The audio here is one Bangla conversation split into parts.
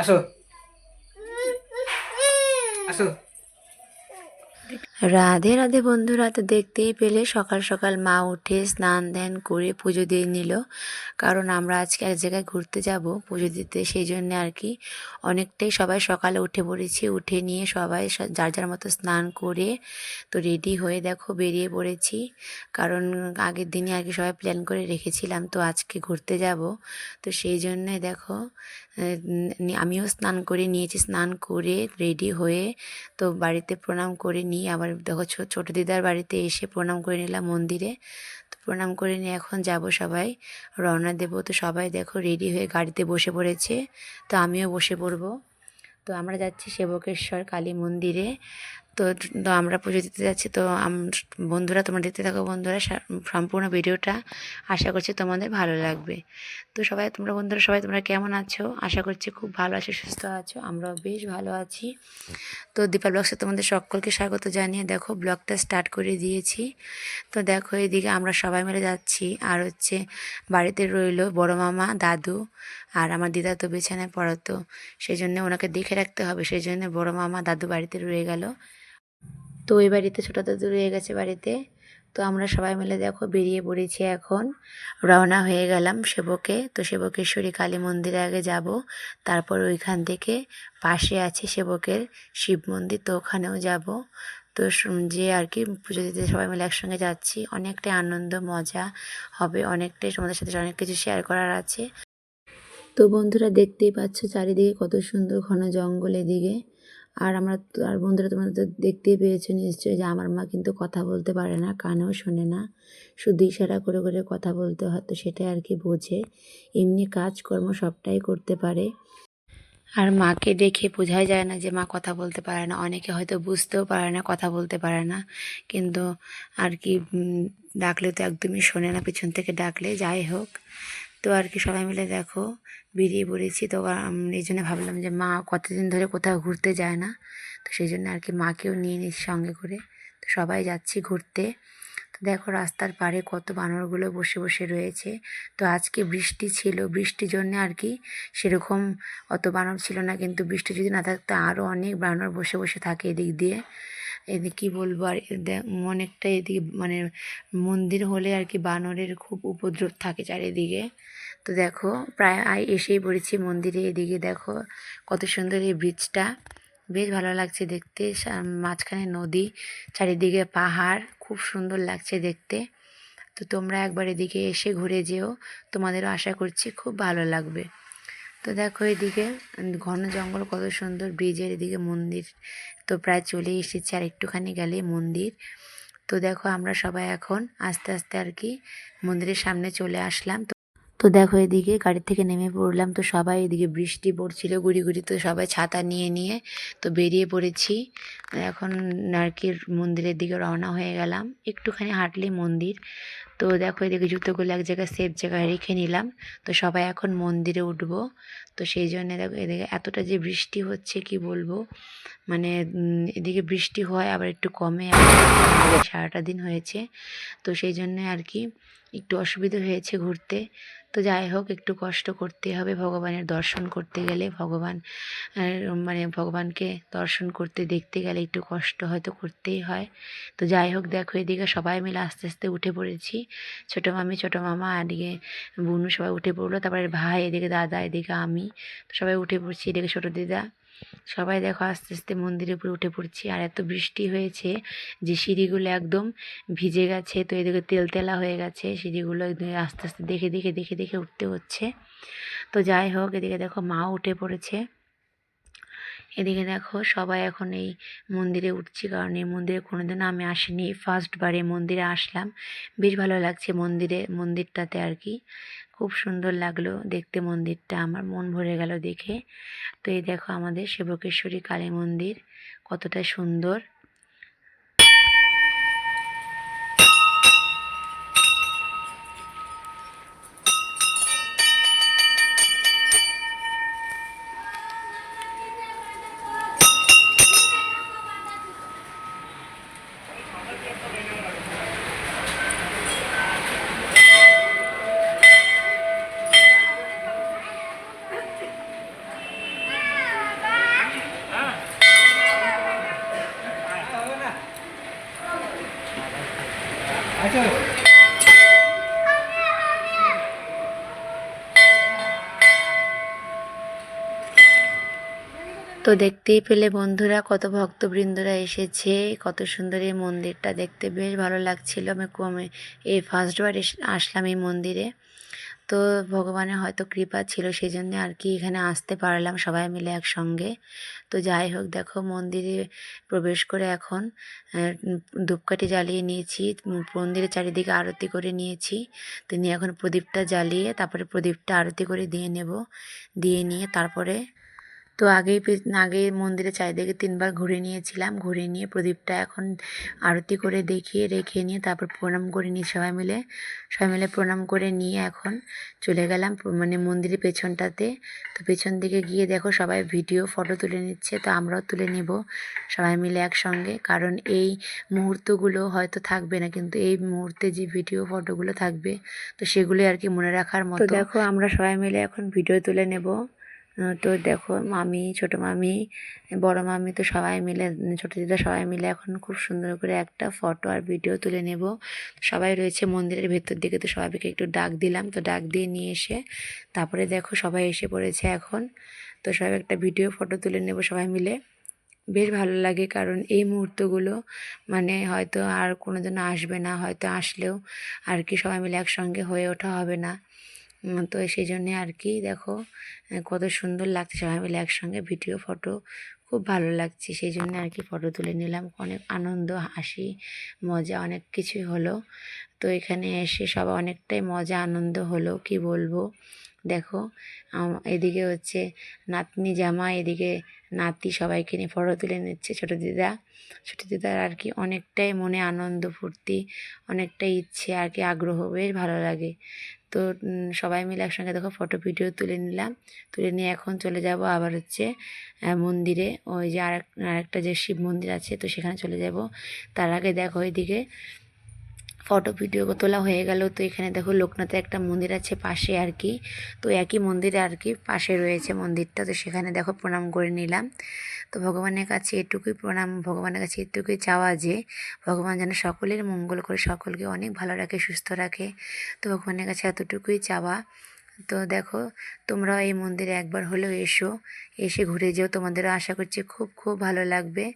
আসো। আসো রাধে রাধে বন্ধুরা, তো দেখতেই পেলে সকাল সকাল মা উঠে স্নান, ধ্যান করে পুজো দিয়ে নিল। কারণ আমরা আজকে এক জায়গায় ঘুরতে যাব পুজো দিতে, সেই জন্য আর কি অনেকটাই সবাই সকালে উঠে পড়েছি। উঠে নিয়ে সবাই যার যার মতো স্নান করে তো রেডি হয়ে দেখো বেরিয়ে পড়েছি। কারণ আগের দিনে আর কি সবাই প্ল্যান করে রেখেছিলাম তো আজকে ঘুরতে যাব। তো সেই জন্যে দেখো আমিও স্নান করে নিয়েছি। স্নান করে রেডি হয়ে তো বাড়িতে প্রণাম করে নিয়ে আবার দেখো ছোটো দিদার বাড়িতে এসে প্রণাম করে নিলাম মন্দিরে। তো প্রণাম করে নিয়ে এখন যাব সবাই। রওনা দেবো। তো সবাই দেখো রেডি হয়ে গাড়িতে বসে পড়েছে। তো আমিও বসে পড়ব। তো আমরা যাচ্ছি সেবকেশ্বর কালী মন্দিরে। তো তো আমরা পুজো দিতে যাচ্ছি, তো বন্ধুরা, তোমরা দেখতে থাকো বন্ধুরা সম্পূর্ণ ভিডিওটা আশা করছি তোমাদের ভালো লাগবে। তো সবাই, তোমরা বন্ধুরা, সবাই তোমরা কেমন আছো? আশা করছি খুব ভালো আছো, সুস্থ আছো, আমরাও বেশ ভালো আছি। তো দীপা ব্লগসে তোমাদের সকলকে স্বাগত জানিয়ে, দেখো, ব্লগটা স্টার্ট করে দিয়েছি। তো দেখো এদিকে আমরা সবাই মিলে যাচ্ছি, আর হচ্ছে বাড়িতে রইল বড় মামা, দাদু, আর আমার দিদা তো বিছানায় পড়াতো সেই জন্য ওনাকে দেখে রাখতে হবে সেই জন্য বড় মামা, দাদু বাড়িতে রয়ে গেল। তো ওই বাড়িতে ছোটো দাদু রয়ে গেছে বাড়িতে। তো আমরা সবাই মিলে দেখো বেরিয়ে পড়েছি এখন। রওনা হয়ে গেলাম সেবকে। তো সেবকেশ্বরী কালী মন্দিরে আগে যাব। তারপর ওইখান থেকে পাশে আছে সেবকের শিব মন্দির, তো ওখানেও যাব। তো যে আর কি পুজো দিতে সবাই মিলে একসঙ্গে যাচ্ছি। অনেকটাই আনন্দ, মজা হবে, অনেকটাই তোমাদের সাথে অনেক কিছু শেয়ার করার আছে। তো বন্ধুরা দেখতেই পাচ্ছ চারিদিকে কত সুন্দর ঘন জঙ্গল এদিকে। আর আমরা আর বন্ধুরা তোমরা তো দেখতেই পেয়েছ নিশ্চয়ই যে আমার মা কিন্তু কথা বলতে পারে না, কানেও শোনে না। শুধু ইশারা করে করে কথা বলতে হয়, তো সেটাই আর কি বোঝে। এমনি কাজকর্ম সবটাই করতে পারে। আর মাকে দেখে বোঝাই যায় না যে মা কথা বলতে পারে না। অনেকে হয়তো বুঝতেও পারে না, কথা বলতে পারে না। কিন্তু আর কি ডাকলে তো একদমই শোনে না, পিছন থেকে ডাকলে যাই হোক। তো আর কি সবাই মিলে দেখো, বেরিয়ে পড়েছি। তো এই জন্য ভাবলাম যে মা কতদিন ধরে কোথাও ঘুরতে যায় না। তো সেই জন্য আর কি মাকেও নিয়ে নিচ্ছি সঙ্গে করে। তো সবাই যাচ্ছি ঘুরতে। তো দেখো রাস্তার পাড়ে কত বানরগুলো বসে বসে রয়েছে। তো আজকে বৃষ্টি ছিল, বৃষ্টির জন্য আর কি সেরকম অত বানর ছিল না। কিন্তু বৃষ্টি যদি না থাকতো আরও অনেক বানর বসে বসে থাকে এদিক দিয়ে। এদিকে কী বলব? আর অনেকটা এদিকে মানে মন্দির হলে আর কি বানরের খুব উপদ্রব থাকে চারিদিকে। তো দেখো, প্রায় এসেই পড়েছি মন্দিরে। এদিকে দেখো কত সুন্দর এই ব্রিজটা বেশ ভালো লাগছে দেখতে। মাঝখানে নদী, চারিদিকে পাহাড়, খুব সুন্দর লাগছে দেখতে। তো তোমরা একবার এদিকে এসে ঘুরে যেও। তোমাদেরও আশা করছি খুব ভালো লাগবে। তো দেখো এদিকে ঘন জঙ্গল কত সুন্দর, ব্রিজের এদিকে মন্দির তো প্রায় চলে এসেছে আর একটুখানি গেলে মন্দির। তো দেখো আমরা সবাই এখন আস্তে আস্তে আর কি মন্দিরের সামনে চলে আসলাম। তো দেখো এদিকে গাড়ি থেকে নেমে পড়লাম, তো সবাই এদিকে বৃষ্টি পড়ছিল, গুড়ি গুড়ি, তো সবাই ছাতা নিয়ে নিয়ে তো বেরিয়ে পড়েছি। এখন আর কি মন্দিরের দিকে রওনা হয়ে গেলাম, একটুখানি হাঁটলেই মন্দির। তো দেখো এদিকে জুতোগুলো এক জায়গায় সেফ জায়গায় রেখে নিলাম। তো সবাই এখন মন্দিরে উঠবো। তো সেই জন্যে দেখো এদিকে এতটা যে বৃষ্টি হচ্ছে, কি বলব? মানে এদিকে বৃষ্টি হয়, আবার একটু কমে সারাটা দিন হয়েছে। তো সেই জন্য আর কি একটু অসুবিধা হয়েছে ঘুরতে। তো যাই হোক, একটু কষ্ট করতে হবে ভগবানের দর্শন করতে গেলে। ভগবান মানে ভগবানকে দর্শন করতে, দেখতে গেলে একটু কষ্ট হয়তো করতেই হয়। তো যাই হোক, দেখো এদিকে সবাই মিলে আস্তে আস্তে উঠে পড়েছি। ছোটো মামি, ছোটো মামা, এদিকে বুনু সবাই উঠে পড়ল, তারপরে ভাই, এদিকে দাদা, এদিকে আমি, তো সবাই উঠে পড়ছি, এদিকে ছোটো দিদা। সবাই দেখো আস্তে আস্তে মন্দিরের উপরে উঠে পড়ছি, আর এত বৃষ্টি হয়েছে যে সিঁড়িগুলো একদম ভিজে গেছে, তো এদিকে তেলতেলা হয়ে গেছে, সিঁড়িগুলো এদিকে আস্তে আস্তে দেখে দেখে দেখে দেখে উঠতে হচ্ছে। তো যাই হোক, এদিকে দেখো মাও উঠে পড়েছে। এদিকে দেখো সবাই এখন এই মন্দিরে উঠছি, কারণ এই মন্দিরে কোনোদিনও আমি আসিনি। ফার্স্টবার এই মন্দিরে আসলাম। বেশ ভালো লাগছে মন্দিরে, মন্দিরটাতে আর কি। খুব সুন্দর লাগল দেখতে মন্দিরটা, আমার মন ভরে গেল দেখে। তো এই দেখো আমাদের শিবকেশ্বরী কালী মন্দির, কতটা সুন্দর। তো দেখতেই পেলে বন্ধুরা, কত ভক্তবৃন্দরা এসেছে, কত সুন্দর এই মন্দিরটা দেখতে। বেশ ভালো লাগছিল। আমি কমে এই ফার্স্টবার আসলাম এই মন্দিরে। তো ভগবানের হয়তো কৃপা ছিল সেই জন্য আর কি এখানে আসতে পারলাম সবাই মিলে একসঙ্গে। তো যাই হোক, দেখো মন্দিরে প্রবেশ করে এখন ধূপকাঠি জ্বালিয়ে নিয়েছি মন্দিরের চারিদিকে আরতি করে নিয়েছি। তো নিয়ে এখন প্রদীপটা জ্বালিয়ে, তারপরে প্রদীপটা আরতি করে দিয়ে নেব, দিয়ে নিয়ে তারপরে তো আগেই আগে মন্দিরে চারিদিকে তিনবার ঘুরে নিয়েছিলাম। ঘুরে নিয়ে প্রদীপটা এখন আরতি করে দেখিয়ে রেখে নিয়ে তারপর প্রণাম করে নিয়ে সবাই মিলে সবাই মিলে প্রণাম করে নিয়ে এখন চলে গেলাম মানে মন্দিরের পেছনটাতে। তো পেছন দিকে গিয়ে দেখো সবাই ভিডিও ফটো তুলে নিচ্ছে তো আমরাও তুলে নেব সবাই মিলে একসঙ্গে। কারণ এই মুহূর্তগুলো হয়তো থাকবে না কিন্তু এই মুহূর্তে যে ভিডিও ফটোগুলো থাকবে তো সেগুলো আর কি মনে রাখার মতো। দেখো আমরা সবাই মিলে এখন ভিডিও তুলে নেব। তো দেখো, মামি, ছোট মামি, বড় মামি তো সবাই মিলে, ছোট দিদা সবাই মিলে এখন খুব সুন্দর করে একটা ফটো আর ভিডিও তুলে নেব। সবাই রয়েছে মন্দিরের ভেতর দিকে, তো সবাইকে একটু ডাক দিলাম, তো ডাক দিয়ে নিয়ে এসে তারপরে দেখো সবাই এসে পড়েছে এখন। তো সবাই একটা ভিডিও ফটো তুলে নেব সবাই মিলে। বেশ ভালো লাগে কারণ এই মুহূর্তগুলো মানে হয়তো আর কোনো দিন আসবে না, হয়তো আসলেও আর কি সবাই মিলে একসঙ্গে হয়ে ওঠা হবে না। তো সেই জন্যে আর কি দেখো কত সুন্দর লাগছে সবাই মিলে একসঙ্গে ভিডিও ফটো খুব ভালো লাগছে। সেই জন্য আর কি ফটো তুলে নিলাম। অনেক আনন্দ, হাসি, মজা অনেক কিছুই হলো। তো এখানে এসে সব অনেকটাই মজা, আনন্দ হলো, কি বলব? দেখো এদিকে হচ্ছে নাতনি জামা এদিকে নাতি সবাইকে নিয়ে ফটো তুলে নিচ্ছে। ছোটো দিদা, ছোটো দিদার আর কি অনেকটাই মনে আনন্দ, ফুর্তি, অনেকটাই ইচ্ছে আর কি, আগ্রহ, বেশ ভালো লাগে। তো সবাই মিলে একসঙ্গে দেখো ফটো ভিডিও তুলে নিলাম। তুলে নিয়ে এখন চলে যাব আবার হচ্ছে মন্দিরে। ওই যে আর আরেকটা যে শিব মন্দির আছে, তো সেখানে চলে যাব। তার আগে দেখো ওইদিকে ফটো ভিডিও তোলা হয়ে গেল। তো এখানে দেখো লোকনাথের একটা মন্দির আছে পাশে আর কি। তো একই মন্দিরে আর কি পাশে রয়েছে মন্দিরটা। তো সেখানে দেখো প্রণাম করে নিলাম। তো ভগবানের কাছে এটুকুই প্রণাম, ভগবানের কাছে এটুকুই চাওয়া যে ভগবান যেন সকলের মঙ্গল করে, সকলকে অনেক ভালো রাখে, সুস্থ রাখে। তো ভগবানের কাছে এতটুকুই চাওয়া। তো দেখো তোমরা এই মন্দিরে একবার হলেও এসো। এসে ঘুরে যেও, তোমাদেরও আশা করছি খুব খুব ভালো লাগবে।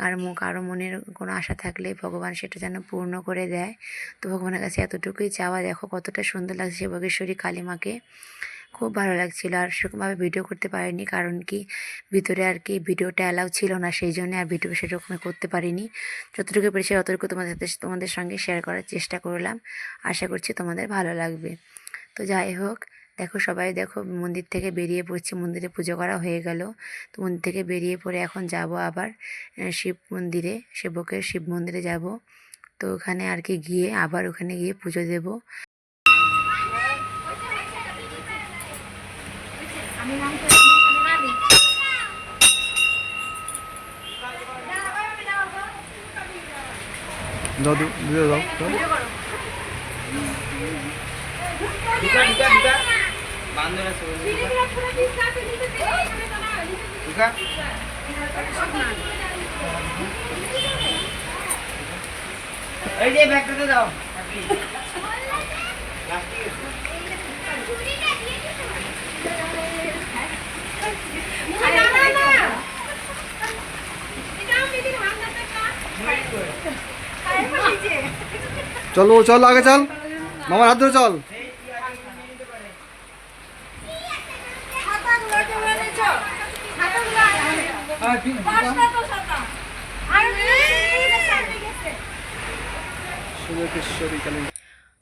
আর মুখ আরও মনের কোনো আশা থাকলে ভগবান সেটা যেন পূর্ণ করে দেয়। তো ভগবানের কাছে এতটুকুই চাওয়া, দেখো কতটা সুন্দর লাগছে বগেশ্বরী কালীমাকে। খুব ভালো লাগছিল, আর সেরকমভাবে ভিডিও করতে পারিনি, কারণ কি ভিতরে আর কি ভিডিওটা অ্যালাউ ছিল না, সেই জন্য আর ভিডিও সেরকমই করতে পারিনি। যতটুকু পেরেছি ততটুকু তোমাদের সাথে- তোমাদের সঙ্গে শেয়ার করার চেষ্টা করলাম। আশা করছি তোমাদের ভালো লাগবে। তো যাই হোক দেখো সবাই দেখো মন্দির থেকে বেরিয়ে পড়ছে মন্দিরে পুজো করা হয়ে গেল। তো মন্দির থেকে বেরিয়ে পড়ে এখন যাব আবার শিব মন্দিরে সেবকের শিব মন্দিরে যাব। তো ওখানে আর কি গিয়ে আবার ওখানে গিয়ে পুজো দেব। দাও দু- দিয়ে দাও। দাও। ঢুকা ঢুকা ঢুকা বান্ধব আছে এই যে ব্যাগটাতে দাও। চলো চল আগে চল। মামার হাত ধরে চল হ্যাঁ, ঠিক আছে। শুভকেশ্বরী কালী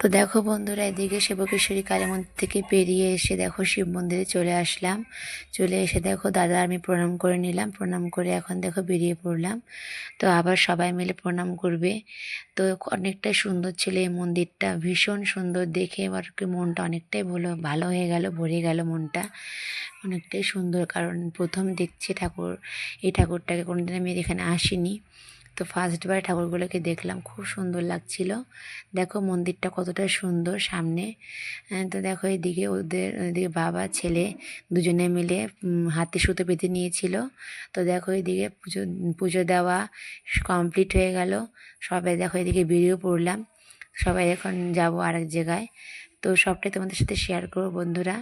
তো দেখো বন্ধুরা, এদিকে সেবকেশ্বরী কালী মন্দির থেকে পেরিয়ে এসে দেখো শিব মন্দিরে চলে আসলাম। চলে এসে দেখো দাদা, আমি প্রণাম করে নিলাম। প্রণাম করে এখন দেখো বেরিয়ে পড়লাম। তো আবার সবাই মিলে প্রণাম করবে। তো অনেকটাই সুন্দর ছিল এই মন্দিরটা, ভীষণ সুন্দর দেখে কি মনটা অনেকটাই ভালো ভালো হয়ে গেল, ভরে গেল মনটা। অনেকটাই সুন্দর। কারণ প্রথম দেখছি ঠাকুর, এই ঠাকুরটাকে কোনোদিন আমি এখানে আসিনি। তো ফার্স্টবার ঠাকুরগুলোকে দেখলাম, খুব সুন্দর লাগছিল। দেখো মন্দিরটা কতটা সুন্দর সামনে। তো দেখো এদিকে ওদের, এদিকে বাবা, ছেলে দুজনে মিলে হাতে সুতো পেতে নিয়েছিল। তো দেখো এদিকে পুজো পুজো দেওয়া কমপ্লিট হয়ে গেল। সবাই দেখো এদিকে বেরিয়ে পড়লাম। সবাই এখন যাব আরেক জায়গায়। তো সবটাই তোমাদের সাথে শেয়ার করব বন্ধুরা।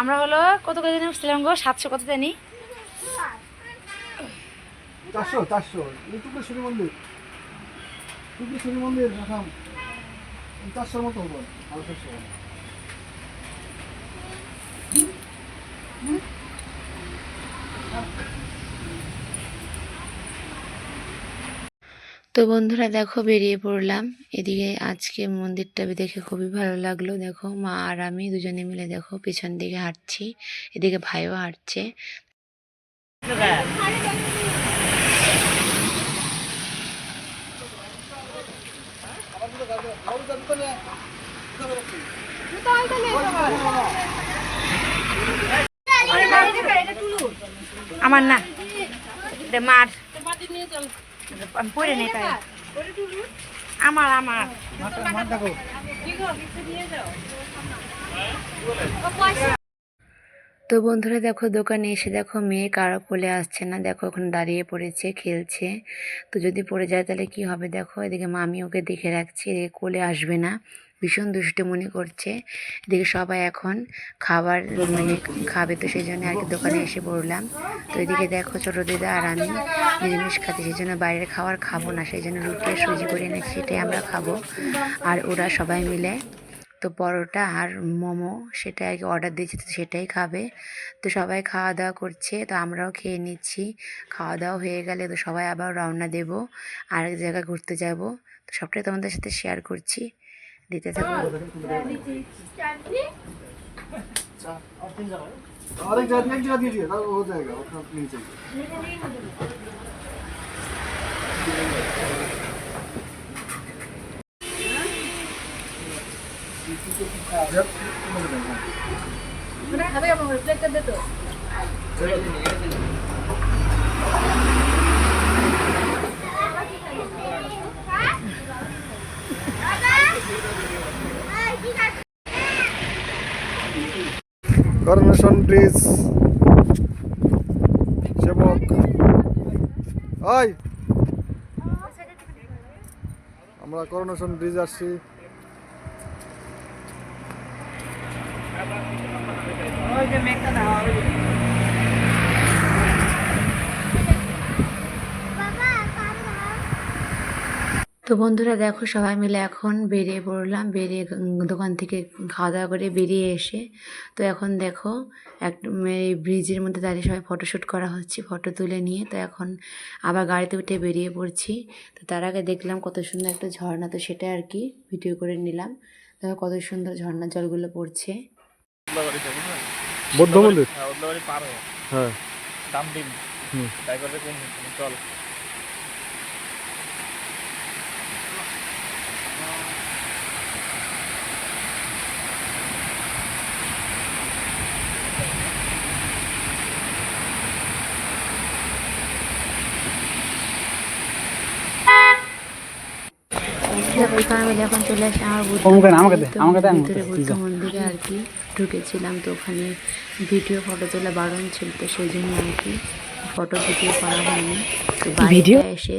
আমরা হলো, কত করে জানি উঠছিলাম গো? সাতশো কত জানি? চারশো চারশো। শুরু মন্দির। টুকুশ্বরী মন্দির মতো তো বন্ধুরা দেখো বেরিয়ে পড়লাম। এদিকে আজকে মন্দিরটা দেখে খুবই ভালো লাগল। দেখো মা আর আমি দুজনে মিলে দেখো পিছন দিকে হাঁটছি, এদিকে ভাইও হাঁটছে। আমার না মার। আমি পরে নেই তাই। আমার আমার। তো বন্ধুরা দেখো, দোকানে এসে দেখো মেয়ে কারও কোলে আসছে না। দেখো ওখানে দাঁড়িয়ে পড়েছে, খেলছে। তো যদি পড়ে যায় তাহলে কি হবে? দেখো এদিকে মামি ওকে দেখে রাখছে এদিকে কোলে আসবে না। ভীষণ দুষ্টু মনে করছে। এদিকে সবাই এখন খাবার মানে খাবে তো সেই জন্য আর কি দোকানে এসে পড়লাম। তো এদিকে দেখো ছোটো দিদা আর আমি নিরামিষ খাতে সেই জন্য বাইরের খাবার খাব না সেই জন্য রুটি সুজি করে এনেছি, সেটাই আমরা খাব। আর ওরা সবাই মিলে তো পরোটা আর মোমো সেটা আর কি অর্ডার দিয়েছি তো সেটাই খাবে। তো সবাই খাওয়া দাওয়া করছে, তো আমরাও খেয়ে নিচ্ছি। খাওয়া দাওয়া হয়ে গেলে তো সবাই আবার রওনা দেব, আরেক জায়গায় ঘুরতে যাব। তো সবটাই তোমাদের সাথে শেয়ার করছি। দিতে থাকো আরেক জায়গা এক জায়গা দিয়ে দিয়ে তার ও জায়গা ওখানে নিচে করোনেশন ব্রিজ সেবক ওই আমরা করোনেশন ব্রিজ আসছি। তো বন্ধুরা দেখো সবাই মিলে এখন বেরিয়ে পড়লাম। বেরিয়ে দোকান থেকে খাওয়া দাওয়া করে বেরিয়ে এসে তো এখন দেখো এক এই ব্রিজের মধ্যে দাঁড়িয়ে সবাই ফটোশ্যুট করা হচ্ছে ফটো তুলে নিয়ে। তো এখন আবার গাড়িতে উঠে বেরিয়ে পড়ছি। তো তার আগে দেখলাম কত সুন্দর একটা ঝর্ণা তো সেটা আর কি ভিডিও করে নিলাম। দেখো কত সুন্দর ঝর্ণার জলগুলো পড়ছে। বৌদ্ধ মন্দির? হ্যাঁ ওদলাবাড়ি পার হয়ে হ্যাঁ দাম দিন হুম। তাই করবে কোন চল দেখো এখানে চলে আসে আমার মন্দির। ভিতরে বুদ্ধ আর কি। ঢুকেছিলাম তো ওখানে ভিডিও ফটো তোলা বারণ ছিল তো সেই জন্য আর কি। ফটো ভিডিও করা হয়নি। ভিডিও বাড়িতে এসে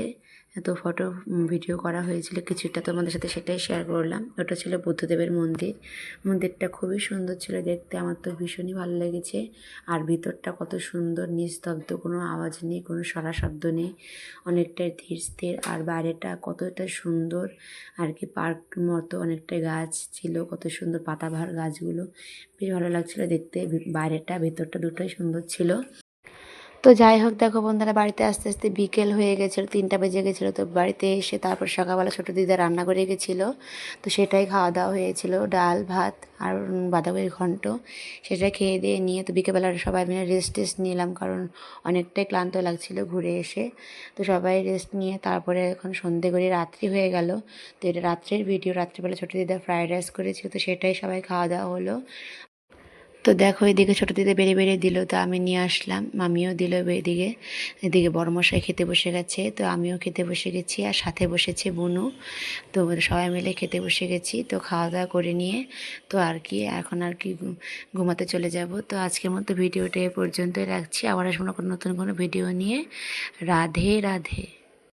তো ফটো ভিডিও করা হয়েছিল। কিছুটা তোমাদের সাথে সেটাই শেয়ার করলাম। ওটা ছিল বুদ্ধদেবের মন্দির। মন্দিরটা খুবই সুন্দর ছিল দেখতে। আমার তো ভীষণই ভালো লেগেছে। আর ভিতরটা কত সুন্দর, নিস্তব্ধ, কোনো আওয়াজ নেই, কোনো সরা শব্দ নেই। অনেকটাই ধীর স্থির। আর বাইরেটা কতটা সুন্দর। আর কি পার্ক মতো অনেকটা গাছ ছিল, কত সুন্দর পাতাবাহার গাছগুলো। বেশ ভালো লাগছিল দেখতে। বাইরেটা, ভেতরটা দুটোই সুন্দর ছিল। তো যাই হোক, দেখো বন্ধুরা, বাড়িতে আস্তে আস্তে বিকেল হয়ে গেছিল তিনটা বেজে গেছিল তো বাড়িতে এসে তারপর সকালবেলা ছোটো দিদা রান্না করে গেছিল তো সেটাই খাওয়া দাওয়া হয়েছিল, ডাল, ভাত আর বাঁধাকপির ঘন্ট। সেটা খেয়ে দিয়ে নিয়ে তো বিকেলবেলা সবাই মিলে রেস্ট টেস্ট নিলাম, কারণ অনেকটাই ক্লান্ত লাগছিল ঘুরে এসে। তো সবাই রেস্ট নিয়ে তারপরে এখন সন্ধে করে রাত্রি হয়ে গেল। তো এটা রাত্রের ভিডিও রাত্রিবেলা ছোটো দিদা ফ্রাইড রাইস করেছিল, তো সেটাই সবাই খাওয়া দাওয়া হলো। তো দেখো, এদিকে ছোটো দিদি বেড়ে বেড়ে দিল, তো আমি নিয়ে আসলাম। মামিও দিল এদিকে। এদিকে বড় মশাই খেতে বসে গেছে, তো আমিও খেতে বসে গেছি আর সাথে বসেছে বুনু। তো সবাই মিলে খেতে বসে গেছি, তো খাওয়া দাওয়া করে নিয়ে, তো আর কি, এখন আর কি ঘুমাতে চলে যাব। তো আজকের মতো ভিডিওটা এ পর্যন্তই রাখছি। আবার আসব কোনো নতুন কোনো ভিডিও নিয়ে। রাধে রাধে।